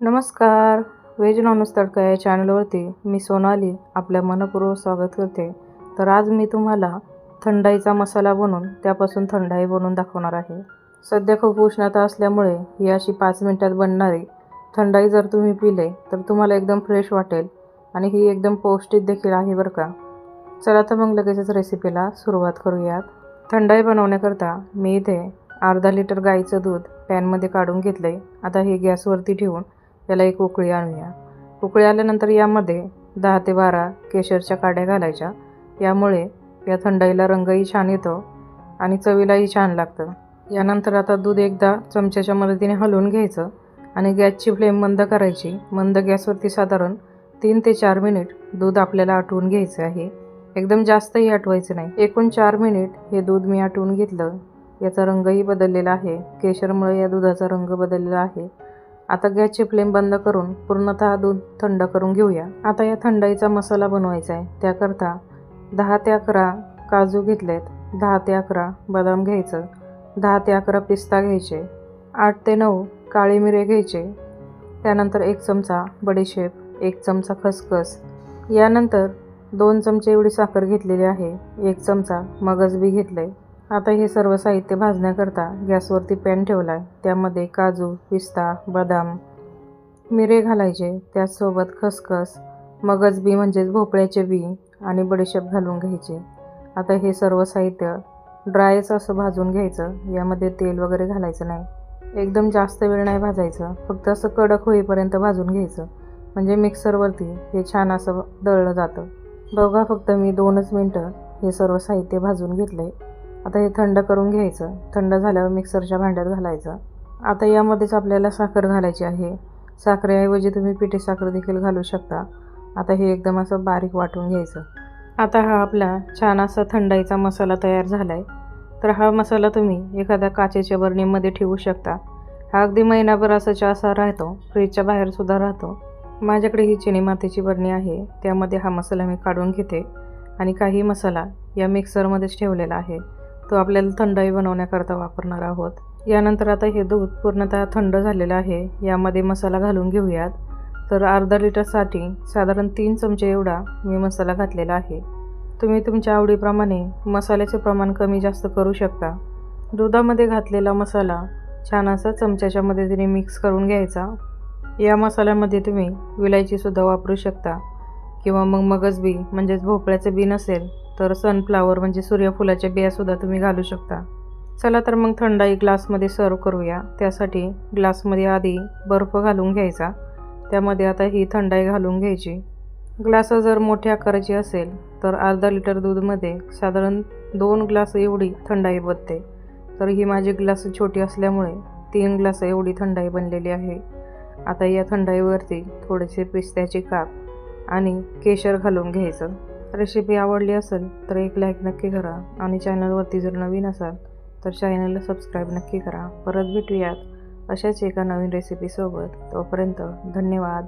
नमस्कार. Veg non veg तडका या चॅनलवरती मी सोनाली आपल्या मनपूर्वक स्वागत करते. तर आज मी तुम्हाला थंडाईचा मसाला बनवून त्यापासून थंडाई बनवून दाखवणार आहे. सध्या खूप उष्णता असल्यामुळे ही अशी पाच मिनटात बनणारी थंडाई जर तुम्ही पिले तर तुम्हाला एकदम फ्रेश वाटेल आणि ही एकदम पौष्टिक देखील आहे बरं का. चला तर मग लगेचच रेसिपीला सुरुवात करूयात. थंडाई बनवण्याकरता मी इथे अर्धा लिटर गाईचं दूध पॅनमध्ये काढून घेतलं आहे आता हे गॅसवरती ठेवून याला एक उकळी आणूया. उकळी आल्यानंतर यामध्ये दहा ते बारा केशरच्या काड्या घालायच्या. यामुळे या थंडाईला रंगही छान येतो आणि चवीलाही छान लागतं. यानंतर आता दूध एकदा चमच्याच्या मदतीने हलवून घ्यायचं आणि गॅसची फ्लेम मंद करायची. मंद गॅसवरती साधारण तीन ते चार मिनिट दूध आपल्याला आटवून घ्यायचं आहे. एकदम जास्तही आटवायचं नाही. एकूण चार मिनिट हे दूध मी आटवून घेतलं. याचा रंगही बदललेला आहे. केशरमुळे या दुधाचा रंग बदललेला आहे. आता गॅसची फ्लेम बंद करून पूर्णतः दूध थंड करून घेऊया. आता या थंडाईचा मसाला बनवायचा आहे. त्याकरता दहा ते अकरा काजू घेतलेत. दहा ते अकरा बदाम घ्यायचं. दहा ते अकरा पिस्ता घ्यायचे. आठ ते नऊ काळे मिरे घ्यायचे. त्यानंतर एक चमचा बडीशेप एक चमचा खसखस. यानंतर दोन चमचे एवढी साखर घेतलेली आहे. एक चमचा मगज बी घेतलं आहे आता हे सर्व साहित्य भाजण्याकरता गॅसवरती पॅन ठेवला आहे त्यामध्ये काजू पिस्ता बदाम मिरे घालायचे. त्याचसोबत खसखस मगज बी म्हणजेच भोपळ्याचे बी आणि बडीशेप घालून घ्यायचे. आता हे सर्व साहित्य ड्रायच असं भाजून घ्यायचं. यामध्ये तेल वगैरे घालायचं नाही. एकदम जास्त वेळ नाही भाजायचं. फक्त असं कडक होईपर्यंत भाजून घ्यायचं. म्हणजे मिक्सरवरती हे छान असं दळलं जातं. बघा फक्त मी दोनच मिनटं हे सर्व साहित्य भाजून घेतलं आहे आता हे थंड करून घ्यायचं. थंड झाल्यावर मिक्सरच्या भांड्यात घालायचं. आता यामध्येच आपल्याला साखर घालायची आहे. साखरेऐवजी तुम्ही पिठी साखर देखील घालू शकता. आता हे एकदम असं बारीक वाटून घ्यायचं. आता हा आपला छान असा थंडाईचा मसाला तयार झाला आहे तर हा मसाला तुम्ही एखाद्या काचेच्या बरणीमध्ये ठेवू शकता. हा अगदी महिनाभर असाच्या असा राहतो. फ्रीजच्या बाहेरसुद्धा राहतो. माझ्याकडे ही चिनी मातीची बरणी आहे. त्यामध्ये हा मसाला मी काढून घेते. आणि काही मसाला या मिक्सरमध्येच ठेवलेला आहे. तो आपल्याला थंडाई बनवण्याकरता वापरणार आहोत. यानंतर आता हे दूध पूर्णतः थंड झालेलं आहे. यामध्ये मसाला घालून घेऊयात. तर अर्धा लिटरसाठी साधारण तीन चमचे एवढा मी मसाला घातलेला आहे. तुम्ही तुमच्या आवडीप्रमाणे मसाल्याचे प्रमाण कमी जास्त करू शकता. दुधामध्ये घातलेला मसाला छान असा चमच्याच्या मदतीने मिक्स करून घ्यायचा. या मसाल्यामध्ये तुम्ही विलायचीसुद्धा वापरू शकता. किंवा मग मगज बी म्हणजेच भोपळ्याचं बी नसेल तर सनफ्लावर म्हणजे सूर्यफुलाच्या बियासुद्धा तुम्ही घालू शकता. चला तर मग थंडाई ग्लासमध्ये सर्व करूया. त्यासाठी ग्लासमध्ये आधी बर्फ घालून घ्यायचा. त्यामध्ये आता ही थंडाई घालून घ्यायची. ग्लास जर मोठ्या आकाराची असेल तर अर्धा लिटर दूधमध्ये साधारण दोन ग्लास एवढी थंडाई बनते तर ही माझी ग्लास छोटी असल्यामुळे तीन ग्लास एवढी थंडाई बनलेली आहे. आता या थंडाईवरती थोडेसे पिस्त्याचे काप आणि केशर घालून घ्यायचं. रेसिपी आवडली असेल तर एक लाईक नक्की करा आणि चॅनलवरती जर नवीन असाल तर चॅनलला सबस्क्राईब नक्की करा. परत भेटूयात अशाच एका नवीन रेसिपीसोबत तोपर्यंत धन्यवाद.